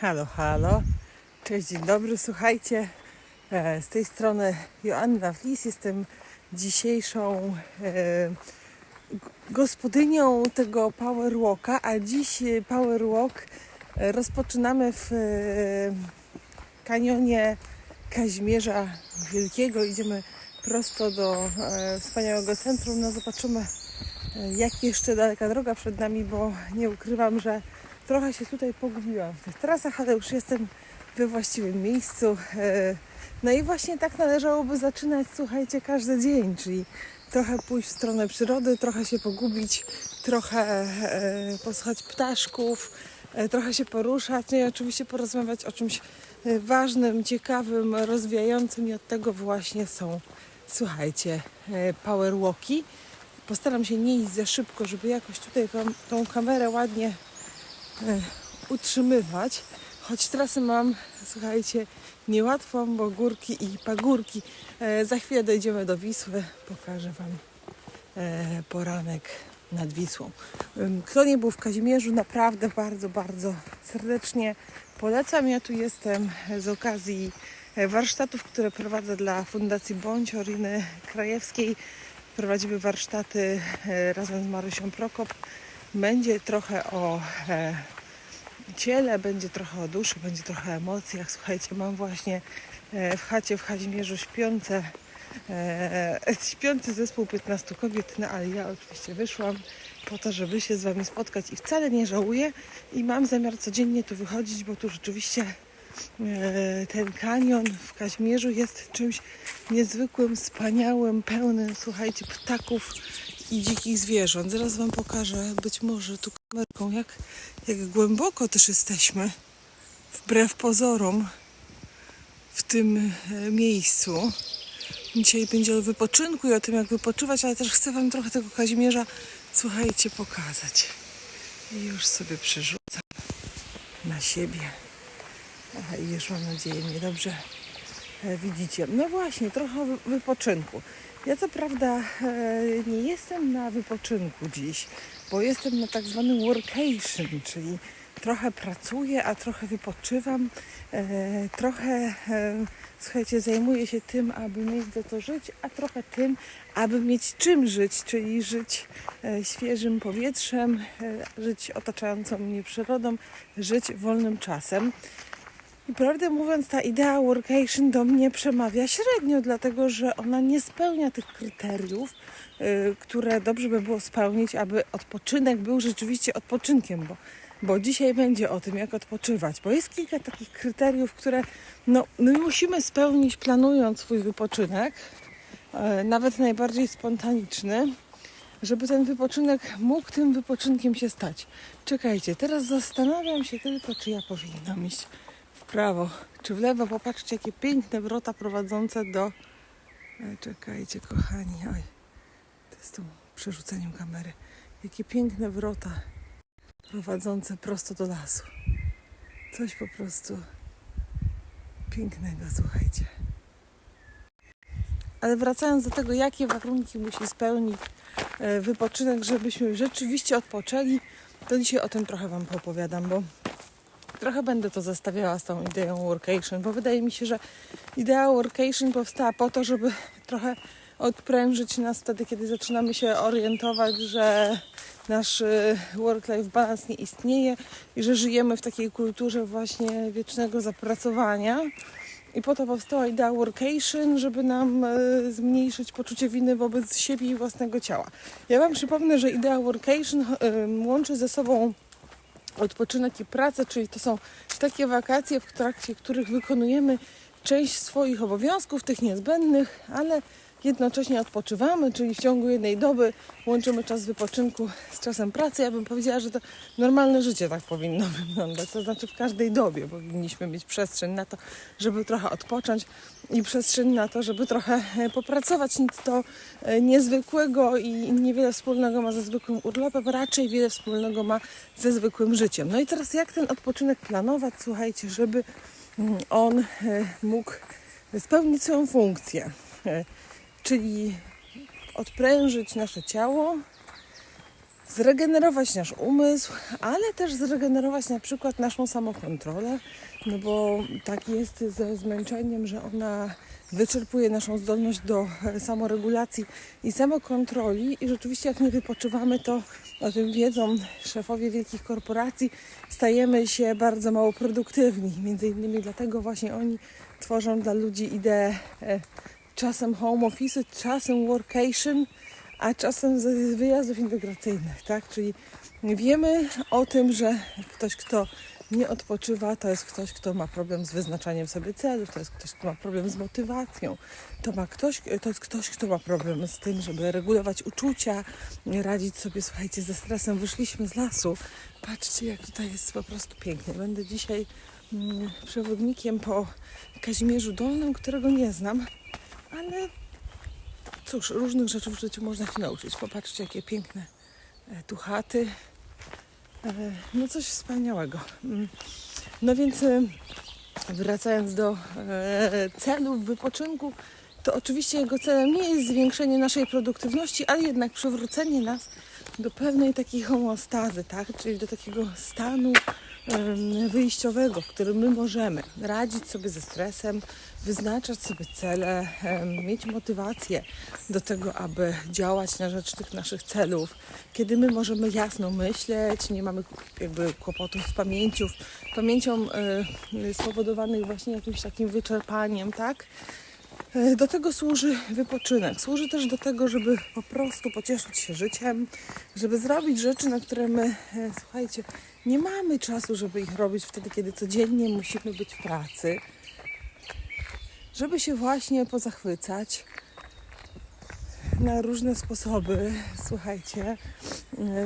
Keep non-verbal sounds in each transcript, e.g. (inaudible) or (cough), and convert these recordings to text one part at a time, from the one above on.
Halo, halo. Cześć, dzień dobry. Słuchajcie, e, z tej strony Joanna Flis. Jestem dzisiejszą e, gospodynią tego Power Walka, a dziś e, Power Walk rozpoczynamy w kanionie Kaźmierza Wielkiego. Idziemy prosto do wspaniałego centrum. No zobaczymy, jak jeszcze daleka droga przed nami, bo nie ukrywam, że trochę się tutaj pogubiłam w tych trasach, ale już jestem we właściwym miejscu. E, No i właśnie tak należałoby zaczynać, słuchajcie, każdy dzień, czyli trochę pójść w stronę przyrody, trochę się pogubić, trochę e, posłuchać ptaszków, e, trochę się poruszać, no i oczywiście porozmawiać o czymś ważnym, ciekawym, rozwijającym i od tego właśnie są, słuchajcie, e, power walki. Postaram się nie iść za szybko, żeby jakoś tutaj tą kamerę ładnie utrzymywać. Choć trasy mam, słuchajcie, niełatwą, bo górki i pagórki. E, za chwilę dojdziemy do Wisły, pokażę Wam e, poranek nad Wisłą. Kto nie był w Kazimierzu, naprawdę bardzo, bardzo serdecznie polecam. Ja tu jestem z okazji e, warsztatów, które prowadzę dla Fundacji Bądź Oriny Krajewskiej. Prowadzimy warsztaty e, razem z Marysią Prokop. Będzie trochę o e, ciele, będzie trochę o duszy, będzie trochę o emocjach. Słuchajcie, mam właśnie e, w chacie w Kazimierzu śpiące, e, śpiący zespół 15 kobiet, no ale ja oczywiście wyszłam po to, żeby się z Wami spotkać i wcale nie żałuję i mam zamiar codziennie tu wychodzić, bo tu rzeczywiście e, ten kanion w Kazimierzu jest czymś niezwykłym, wspaniałym, pełnym, słuchajcie, ptaków i dzikich zwierząt. Zaraz Wam pokażę, być może tu kamerką, jak, jak głęboko też jesteśmy, wbrew pozorom, w tym e, miejscu. Dzisiaj będzie o wypoczynku i o tym, jak wypoczywać, ale też chcę Wam trochę tego Kazimierza, słuchajcie, pokazać. I już sobie przerzucam na siebie. I już mam nadzieję, mnie dobrze e, widzicie. No właśnie, trochę wypoczynku. Ja co prawda e, nie jestem na wypoczynku dziś, bo jestem na tak zwanym workation, czyli trochę pracuję, a trochę wypoczywam, e, trochę, e, słuchajcie, zajmuję się tym, aby mieć za co żyć, a trochę tym, aby mieć czym żyć, czyli żyć świeżym powietrzem, żyć otaczającą mnie przyrodą, żyć wolnym czasem. I prawdę mówiąc, ta idea workation do mnie przemawia średnio, dlatego że ona nie spełnia tych kryteriów, y, które dobrze by było spełnić, aby odpoczynek był rzeczywiście odpoczynkiem, bo, bo dzisiaj będzie o tym, jak odpoczywać, bo jest kilka takich kryteriów, które no, my musimy spełnić, planując swój wypoczynek, e, nawet najbardziej spontaniczny, żeby ten wypoczynek mógł tym wypoczynkiem się stać. Czekajcie, teraz zastanawiam się tylko, czy ja powinnam iść prawo, czy w lewo. Popatrzcie, jakie piękne wrota prowadzące do... E, Czekajcie, kochani, oj, to jest tu przerzuceniem kamery. Jakie piękne wrota prowadzące prosto do lasu. Coś po prostu pięknego, słuchajcie. Ale wracając do tego, jakie warunki musi spełnić e, wypoczynek, żebyśmy rzeczywiście odpoczęli, to dzisiaj o tym trochę Wam opowiadam, bo trochę będę to zestawiała z tą ideą workation, bo wydaje mi się, że idea workation powstała po to, żeby trochę odprężyć nas wtedy, kiedy zaczynamy się orientować, że nasz y, work-life balance nie istnieje i że żyjemy w takiej kulturze właśnie wiecznego zapracowania. I po to powstała idea workation, żeby nam e, zmniejszyć poczucie winy wobec siebie i własnego ciała. Ja Wam przypomnę, że idea workation e, łączy ze sobą odpoczynek i pracę, czyli to są takie wakacje, w trakcie których wykonujemy część swoich obowiązków, tych niezbędnych, ale jednocześnie odpoczywamy, czyli w ciągu jednej doby łączymy czas wypoczynku z czasem pracy. Ja bym powiedziała, że to normalne życie tak powinno (laughs) wyglądać. To znaczy w każdej dobie powinniśmy mieć przestrzeń na to, żeby trochę odpocząć i przestrzeń na to, żeby trochę e, popracować. Nic to e, niezwykłego i niewiele wspólnego ma ze zwykłym urlopem, raczej wiele wspólnego ma ze zwykłym życiem. No i teraz jak ten odpoczynek planować, słuchajcie, żeby mm, on e, mógł spełnić swoją funkcję, czyli odprężyć nasze ciało, zregenerować nasz umysł, ale też zregenerować na przykład naszą samokontrolę, no bo tak jest ze zmęczeniem, że ona wyczerpuje naszą zdolność do e, samoregulacji i samokontroli i rzeczywiście jak nie wypoczywamy, to o tym wiedzą szefowie wielkich korporacji, stajemy się bardzo mało produktywni. Między innymi dlatego właśnie oni tworzą dla ludzi ideę e, czasem home office, czasem workation, a czasem z wyjazdów integracyjnych, tak? Czyli wiemy o tym, że ktoś, kto nie odpoczywa, to jest ktoś, kto ma problem z wyznaczaniem sobie celów, to jest ktoś, kto ma problem z motywacją, to, ma ktoś, to jest ktoś, kto ma problem z tym, żeby regulować uczucia, radzić sobie, słuchajcie, ze stresem. Wyszliśmy z lasu. Patrzcie, jak tutaj jest po prostu pięknie. Będę dzisiaj mm, przewodnikiem po Kazimierzu Dolnym, którego nie znam, ale cóż, różnych rzeczy w życiu można się nauczyć. Popatrzcie, jakie piękne e, tu chaty. E, No coś wspaniałego. Mm. No więc e, wracając do celów wypoczynku, to oczywiście jego celem nie jest zwiększenie naszej produktywności, ale jednak przywrócenie nas do pewnej takiej homeostazy, tak? czyli do takiego stanu wyjściowego, w którym my możemy radzić sobie ze stresem, wyznaczać sobie cele, mieć motywację do tego, aby działać na rzecz tych naszych celów, kiedy my możemy jasno myśleć, nie mamy jakby kłopotów z pamięcią, pamięcią spowodowanych właśnie jakimś takim wyczerpaniem, tak? E, Do tego służy wypoczynek. Służy też do tego, żeby po prostu pocieszyć się życiem, żeby zrobić rzeczy, na które my, e, słuchajcie, nie mamy czasu, żeby ich robić wtedy, kiedy codziennie musimy być w pracy. Żeby się właśnie pozachwycać na różne sposoby, słuchajcie,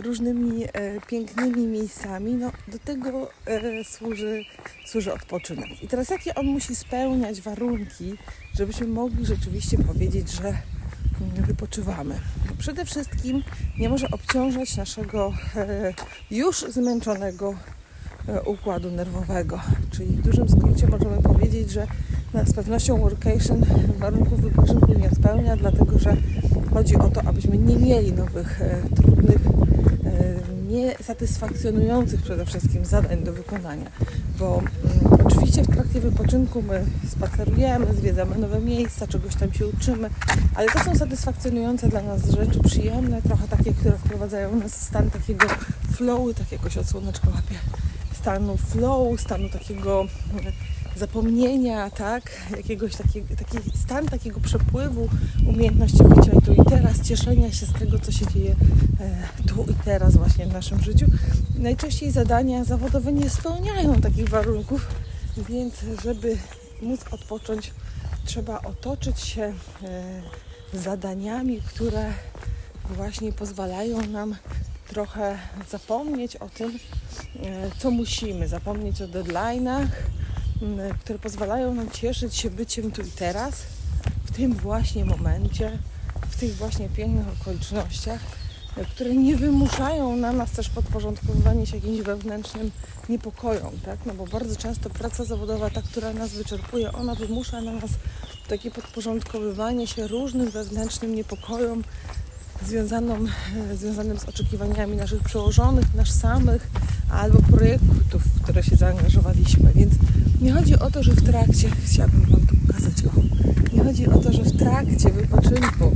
różnymi e, pięknymi miejscami, no do tego e, służy, służy odpoczynek. I teraz jakie on musi spełniać warunki, żebyśmy mogli rzeczywiście powiedzieć, że wypoczywamy? Przede wszystkim nie może obciążać naszego e, już zmęczonego e, układu nerwowego. Czyli w dużym skrócie możemy powiedzieć, że z pewnością workation warunków wypoczynku nie spełnia, dlatego że chodzi o to, abyśmy nie mieli nowych, e, trudnych, niesatysfakcjonujących przede wszystkim zadań do wykonania. Bo mm, oczywiście w trakcie wypoczynku my spacerujemy, zwiedzamy nowe miejsca, czegoś tam się uczymy, ale to są satysfakcjonujące dla nas rzeczy, przyjemne, trochę takie, które wprowadzają nas w stan takiego flowu, tak jakoś od słoneczka łapie, stanu flow, stanu takiego mm, zapomnienia, tak, jakiegoś takiego, taki stan takiego przepływu umiejętności bycia tu i teraz, cieszenia się z tego, co się dzieje e, tu i teraz właśnie w naszym życiu. Najczęściej zadania zawodowe nie spełniają takich warunków, więc żeby móc odpocząć, trzeba otoczyć się e, zadaniami, które właśnie pozwalają nam trochę zapomnieć o tym, e, co musimy, zapomnieć o deadline'ach, które pozwalają nam cieszyć się byciem tu i teraz, w tym właśnie momencie, w tych właśnie pięknych okolicznościach, które nie wymuszają na nas też podporządkowywania się jakimś wewnętrznym niepokojom, tak? No bo bardzo często praca zawodowa, ta, która nas wyczerpuje, ona wymusza na nas takie podporządkowywanie się różnym wewnętrznym niepokojom, związaną, e, związanym z oczekiwaniami naszych przełożonych, nas samych, albo projektów, w które się zaangażowaliśmy. Więc nie chodzi o to, że w trakcie, chciałabym Wam tu pokazać, o, nie chodzi o to, że w trakcie wypoczynku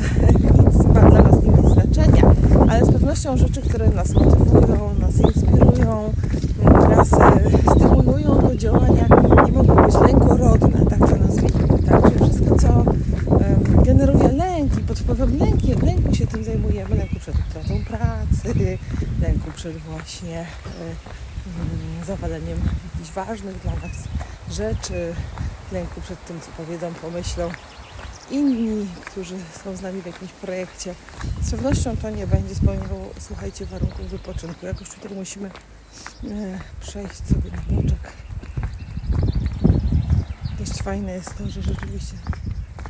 (laughs) nic ma dla nas nie ma znaczenia, ale z pewnością rzeczy, które nas motywują, nas inspirują, nas e, stymulują do działania, nie mogą być lękorodne, tak to nazwijmy. Tak? Czyli wszystko, co generuje lęk i pod wpływem lęki, lęku się tym zajmujemy, lęku przed utratą pracy, lęku przed właśnie e, mm, zawaleniem jakichś ważnych dla nas rzeczy, lęku przed tym, co powiedzą, pomyślą inni, którzy są z nami w jakimś projekcie. Z pewnością to nie będzie spełniało, słuchajcie, warunków wypoczynku. Jakoś tutaj musimy e, przejść sobie na boczek. Dość fajne jest to, że rzeczywiście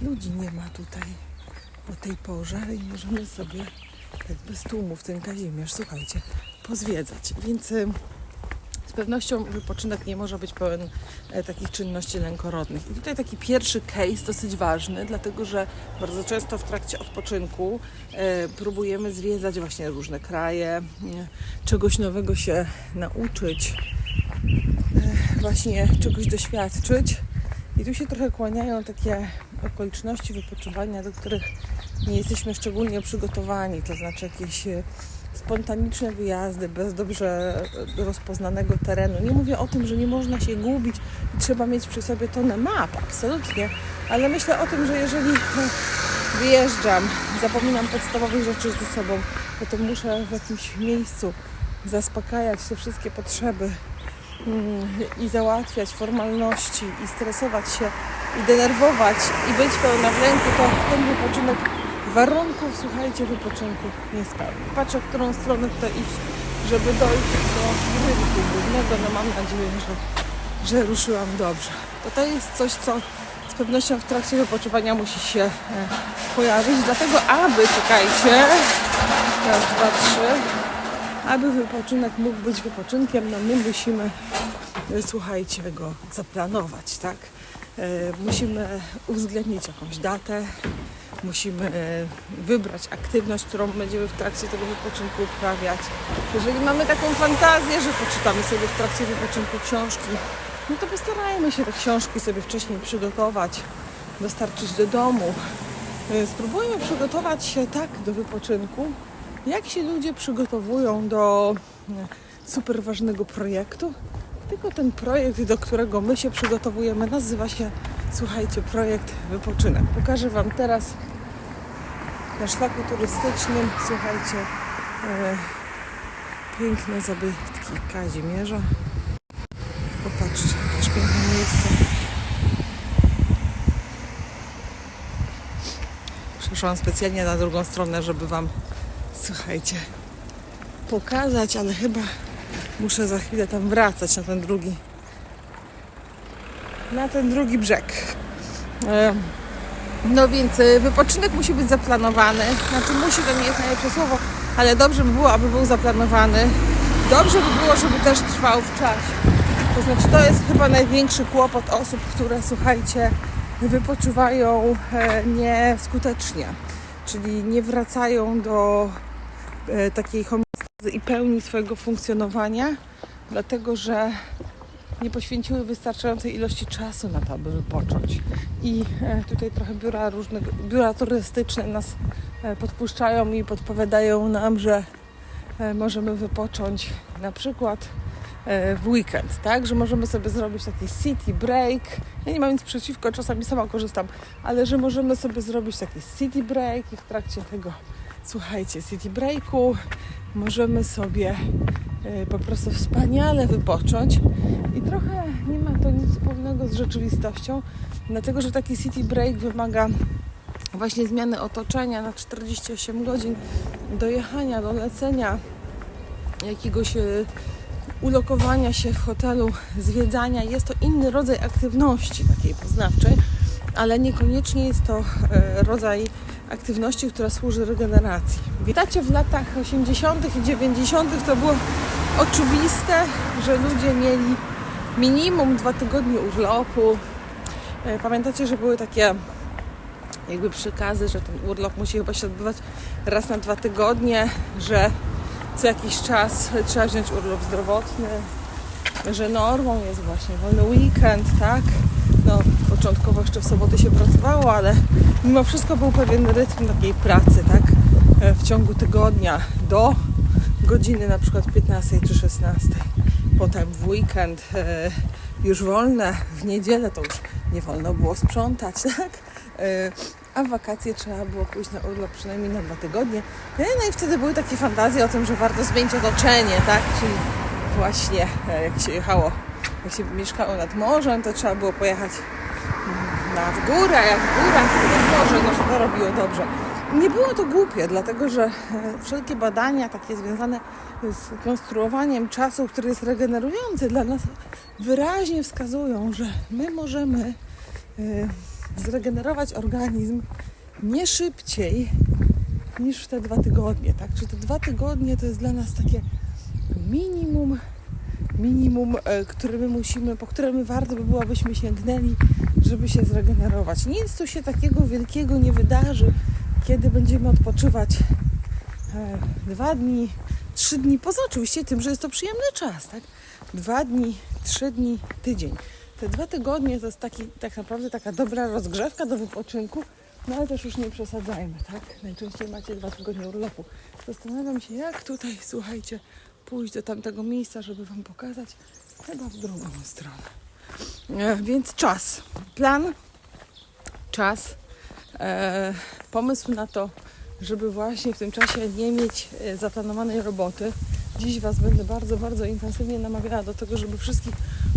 ludzi nie ma tutaj o tej porze i możemy sobie tak bez tłumu w ten Kazimierz, słuchajcie, pozwiedzać. Więc y, z pewnością wypoczynek nie może być pełen e, takich czynności lękorodnych. I tutaj taki pierwszy case dosyć ważny, dlatego że bardzo często w trakcie odpoczynku e, próbujemy zwiedzać właśnie różne kraje, czegoś nowego się nauczyć, e, właśnie czegoś doświadczyć. I tu się trochę kłaniają takie okoliczności wypoczywania, do których nie jesteśmy szczególnie przygotowani, to znaczy jakieś spontaniczne wyjazdy bez dobrze rozpoznanego terenu. Nie mówię o tym, że nie można się gubić i trzeba mieć przy sobie tonę map, absolutnie, ale myślę o tym, że jeżeli wyjeżdżam, zapominam podstawowych rzeczy ze sobą, potem muszę w jakimś miejscu zaspokajać te wszystkie potrzeby mm, i załatwiać formalności i stresować się i denerwować i być pełna w lęku, to ten wypoczynek warunków, słuchajcie, wypoczynku nie spełni. Patrzę, w którą stronę to iść, żeby dojść do rynku głównego. No mam nadzieję, że, że ruszyłam dobrze. To to jest coś, co z pewnością w trakcie wypoczywania musi się e, pojawić, dlatego aby, czekajcie, raz, dwa, trzy, aby wypoczynek mógł być wypoczynkiem, no my musimy, e, słuchajcie, go zaplanować, tak? E, Musimy uwzględnić jakąś datę, musimy e, wybrać aktywność, którą będziemy w trakcie tego wypoczynku uprawiać. Jeżeli mamy taką fantazję, że poczytamy sobie w trakcie wypoczynku książki, no to postarajmy się te książki sobie wcześniej przygotować, dostarczyć do domu. E, Spróbujmy przygotować się tak do wypoczynku, jak się ludzie przygotowują do e, super ważnego projektu. Tylko ten projekt, do którego my się przygotowujemy, nazywa się, słuchajcie, projekt wypoczynek. Pokażę Wam teraz na szlaku turystycznym, słuchajcie, e, piękne zabytki Kazimierza. Popatrzcie, jakieś piękne miejsce. Przeszłam specjalnie na drugą stronę, żeby Wam, słuchajcie, pokazać, ale chyba muszę za chwilę tam wracać na ten drugi na ten drugi brzeg. E, No więc e, wypoczynek musi być zaplanowany. Znaczy musi to nie jest najlepsze słowo, ale dobrze by było, aby był zaplanowany. Dobrze by było, żeby też trwał w czasie. To znaczy to jest chyba największy kłopot osób, które słuchajcie, wypoczywają e, nieskutecznie. Czyli nie wracają do e, takiej homeostazy i pełni swojego funkcjonowania, dlatego że nie poświęciły wystarczającej ilości czasu na to, aby wypocząć. I e, tutaj trochę biura różnego, biura turystyczne nas e, podpuszczają i podpowiadają nam, że e, możemy wypocząć na przykład w weekend, tak? Że możemy sobie zrobić taki city break. Ja nie mam nic przeciwko, czasami sama korzystam, ale że możemy sobie zrobić taki city break i w trakcie tego, słuchajcie, city breaku możemy sobie e, po prostu wspaniale wypocząć i trochę nie ma to nic wspólnego z rzeczywistością, dlatego że taki city break wymaga właśnie zmiany otoczenia na 48 godzin, dojechania, dolecenia, jakiegoś e, ulokowania się w hotelu, zwiedzania. Jest to inny rodzaj aktywności takiej poznawczej, ale niekoniecznie jest to e, rodzaj aktywności, która służy regeneracji. Wiecie, w latach 80. i 90. to było oczywiste, że ludzie mieli minimum dwa tygodnie urlopu. E, Pamiętacie, że były takie jakby przykazy, że ten urlop musi chyba się odbywać raz na dwa tygodnie, że co jakiś czas trzeba wziąć urlop zdrowotny, że normą jest właśnie wolny weekend, tak? No, początkowo jeszcze w soboty się pracowało, ale mimo wszystko był pewien rytm takiej pracy, tak? E, W ciągu tygodnia do godziny na przykład 15 czy 16. Potem w weekend e, już wolne, w niedzielę to już nie wolno było sprzątać, (laughs) tak? E, a w wakacje trzeba było pójść na urlop przynajmniej na dwa tygodnie. No no i wtedy były takie fantazje o tym, że warto zmienić otoczenie, tak? Czyli właśnie jak się jechało, jak się mieszkało nad morzem, to trzeba było pojechać na w górę, jak w górach, nad morze, no że to robiło dobrze. Nie było to głupie, dlatego że e, wszelkie badania takie związane z konstruowaniem czasu, który jest regenerujący dla nas, wyraźnie wskazują, że my możemy e, zregenerować organizm nie szybciej niż w te dwa tygodnie, tak? Czy te dwa tygodnie to jest dla nas takie minimum minimum, e, które my musimy, po które my warto by było, abyśmy sięgnęli, żeby się zregenerować. Nic tu się takiego wielkiego nie wydarzy, kiedy będziemy odpoczywać e, dwa dni, trzy dni, poza oczywiście tym, że jest to przyjemny czas, tak? Dwa dni, trzy dni, tydzień. Te dwa tygodnie to jest taki, tak naprawdę taka dobra rozgrzewka do wypoczynku, no ale też już nie przesadzajmy, tak? Najczęściej macie dwa tygodnie urlopu. Zastanawiam się, jak tutaj, słuchajcie, pójść do tamtego miejsca, żeby Wam pokazać, chyba w drugą stronę. E, więc czas, plan, czas, e, pomysł na to, żeby właśnie w tym czasie nie mieć e, zaplanowanej roboty. Dziś Was będę bardzo, bardzo intensywnie namawiała do tego, żeby wszystkich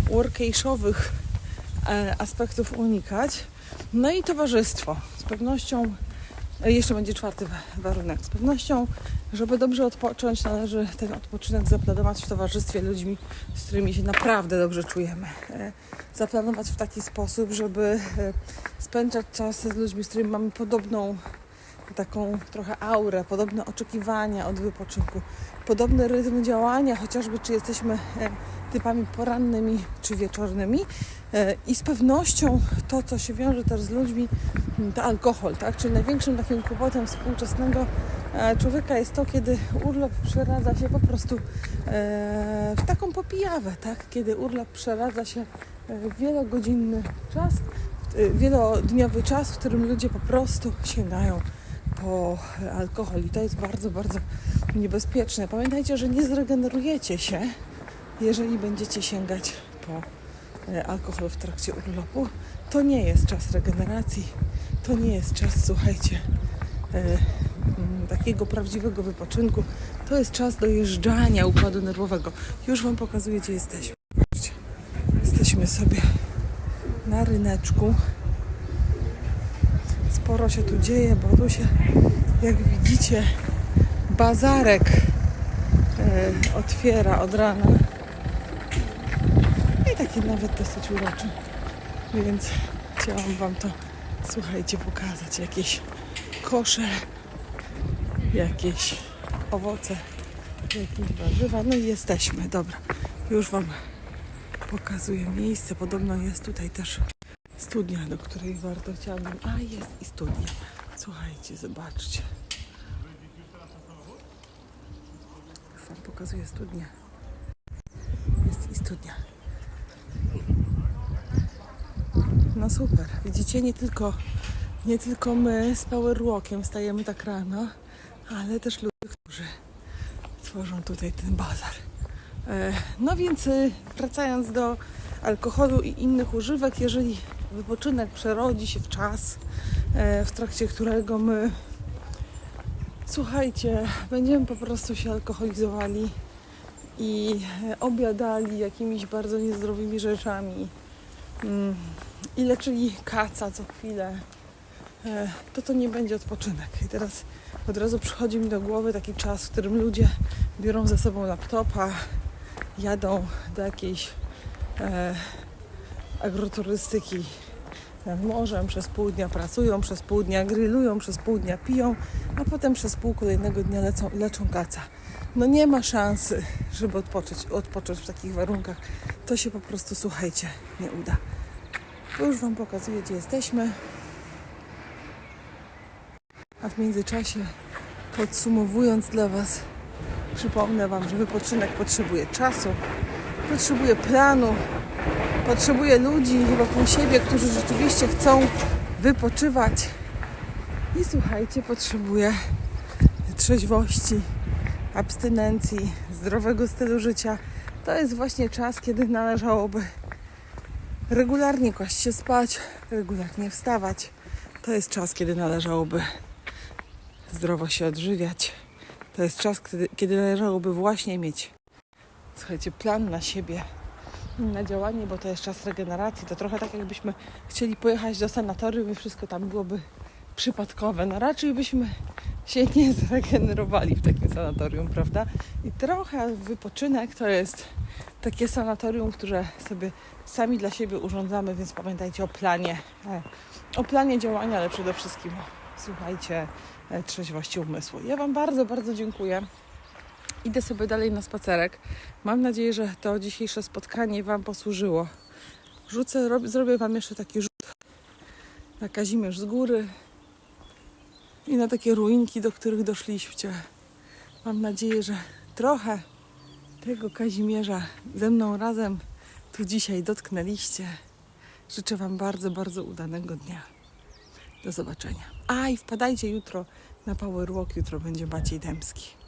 workcase'owych e, aspektów unikać. No i towarzystwo. Z pewnością, e, jeszcze będzie czwarty wa- warunek, z pewnością, żeby dobrze odpocząć, należy ten odpoczynek zaplanować w towarzystwie ludźmi, z którymi się naprawdę dobrze czujemy. E, Zaplanować w taki sposób, żeby e, spędzać czas z ludźmi, z którymi mamy podobną taką trochę aurę, podobne oczekiwania od wypoczynku, podobny rytm działania, chociażby czy jesteśmy e, typami porannymi czy wieczornymi. I z pewnością to, co się wiąże też z ludźmi, to alkohol, tak? Czyli największym takim kłopotem współczesnego człowieka jest to, kiedy urlop przeradza się po prostu e, w taką popijawę, tak? Kiedy urlop przeradza się e, w wielogodzinny czas, e, wielodniowy czas, w którym ludzie po prostu sięgają po alkohol i to jest bardzo, bardzo niebezpieczne. Pamiętajcie, że nie zregenerujecie się, jeżeli będziecie sięgać po e, alkohol w trakcie urlopu. To nie jest czas regeneracji, to nie jest czas, słuchajcie, e, takiego prawdziwego wypoczynku. To jest czas dojeżdżania układu nerwowego. Już Wam pokazuję, gdzie jesteśmy. Jesteśmy sobie na ryneczku sporo się tu dzieje, bo tu się, jak widzicie, bazarek e, otwiera od rana. I taki nawet dosyć uroczy. Więc chciałam Wam to, słuchajcie, pokazać. Jakieś kosze, jakieś owoce, jakieś warzywa. No i jesteśmy. Dobra, już Wam pokazuję miejsce. Podobno jest tutaj też studnia, do której warto chciałabym. A jest i studnia. Słuchajcie, zobaczcie. Już Wam pokazuję studnię. Jest i studnia. No super. Widzicie, nie tylko, nie tylko my z Powerwalkiem stajemy tak rano, ale też ludzie, którzy tworzą tutaj ten bazar. E, No więc y, wracając do alkoholu i innych używek, jeżeli wypoczynek przerodzi się w czas, e, w trakcie którego my, słuchajcie, będziemy po prostu się alkoholizowali i e, obiadali jakimiś bardzo niezdrowymi rzeczami mm, i leczyli kaca co chwilę, e, to to nie będzie odpoczynek. I teraz od razu przychodzi mi do głowy taki czas, w którym ludzie biorą ze sobą laptopa, jadą do jakiejś e, agroturystyki nad morzem, przez pół dnia pracują, przez pół dnia grillują, przez pół dnia piją, a potem przez pół kolejnego dnia lecą, leczą kaca. No nie ma szansy, żeby odpocząć, odpocząć w takich warunkach. To się po prostu, słuchajcie, nie uda. Już Wam pokazuję, gdzie jesteśmy. A w międzyczasie, podsumowując dla Was, przypomnę Wam, że wypoczynek potrzebuje czasu, potrzebuje planu, potrzebuje ludzi wokół siebie, którzy rzeczywiście chcą wypoczywać. I słuchajcie, potrzebuje trzeźwości, abstynencji, zdrowego stylu życia. To jest właśnie czas, kiedy należałoby regularnie kłaść się spać, regularnie wstawać. To jest czas, kiedy należałoby zdrowo się odżywiać. To jest czas, kiedy, kiedy należałoby właśnie mieć, słuchajcie, plan na siebie, na działanie, bo to jest czas regeneracji. To trochę tak, jakbyśmy chcieli pojechać do sanatorium i wszystko tam byłoby przypadkowe. No raczej byśmy się nie zregenerowali w takim sanatorium, prawda? I trochę wypoczynek to jest takie sanatorium, które sobie sami dla siebie urządzamy, więc pamiętajcie o planie, e, o planie działania, ale przede wszystkim słuchajcie trzeźwości umysłu. Ja Wam bardzo, bardzo dziękuję idę sobie dalej na spacerek. Mam nadzieję, że to dzisiejsze spotkanie Wam posłużyło. Rzucę, rob, zrobię Wam jeszcze taki rzut na Kazimierz z góry i na takie ruinki, do których doszliście. Mam nadzieję, że trochę tego Kazimierza ze mną razem tu dzisiaj dotknęliście. Życzę Wam bardzo, bardzo udanego dnia. Do zobaczenia. A i wpadajcie jutro na Power Walk. Jutro będzie Maciej Dębski.